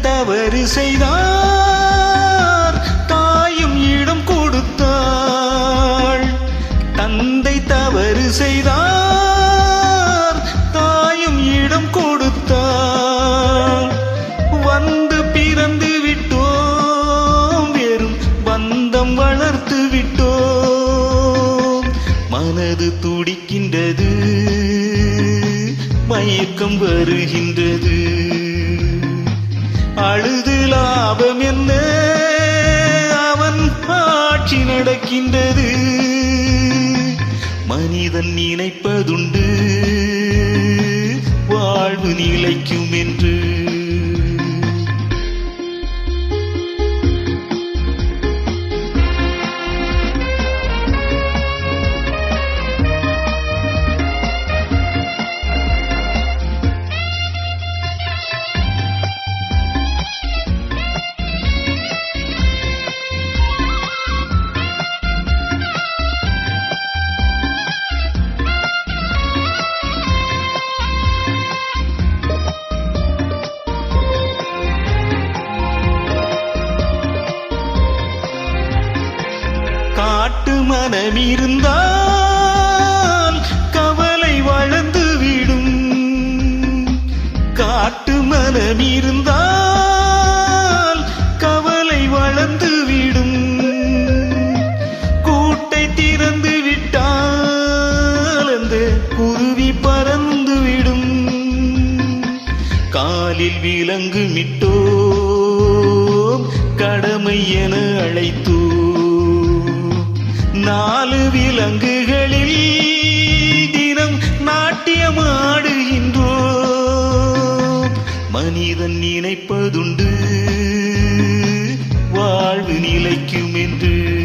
தவறு செய்தார் தாயும் இடம் கொடுத்தாள். தந்தை தவறு செய்தார் தாயும் இடம் கொடுத்தாள். வந்து பிறந்து விட்டோம். வெறும் பந்தம் வளர்த்து விட்டோம். மனது துடிக்கின்றது. மயக்கம் வருகின்றது. மனிதன் நினைப்பதுண்டு. வாழ்வு நிலைக்கும் என்று காட்டு மனம் இருந்தால் கவலை வளர்ந்து விடும். காட்டு மனம் இருந்தால் கவலை வளர்ந்து விடும். கூட்டை திறந்து விட்டால் அந்த குருவி பறந்து விடும். காலில் விலங்கு மிட்டோம் கடமை என அழைத்து நாலு விலங்குகளில் தினம் நாட்டியமாடுகின்றோம் மனிதன் நினைப்பதுண்டு வாழ்வு நிலைக்கும் என்று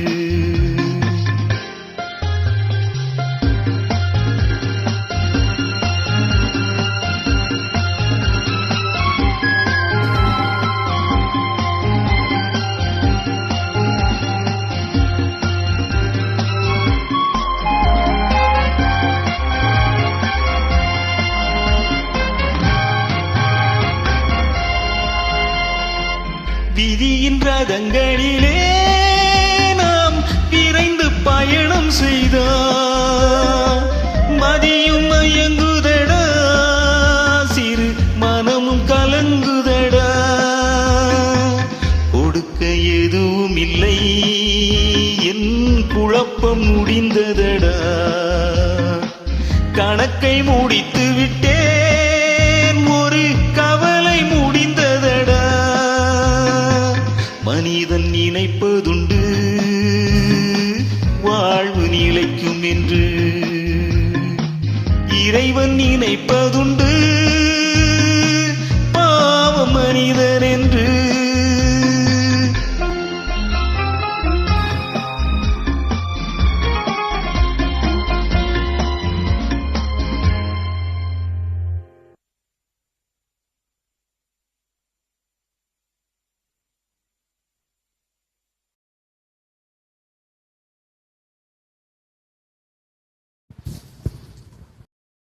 மனமும் கலங்குதடா. கொடுக்க எதுவும் இல்லை. என் குழப்பம் முடிந்ததடா. கணக்கை முடித்து விட்டேன். ஒரு கவலை முடிந்ததடா. மனிதன் நினைப்பதுண்டு. வாழ்வு நிலைக்கும் என்று. இறைவன் நினைப்பதுண்டு. even in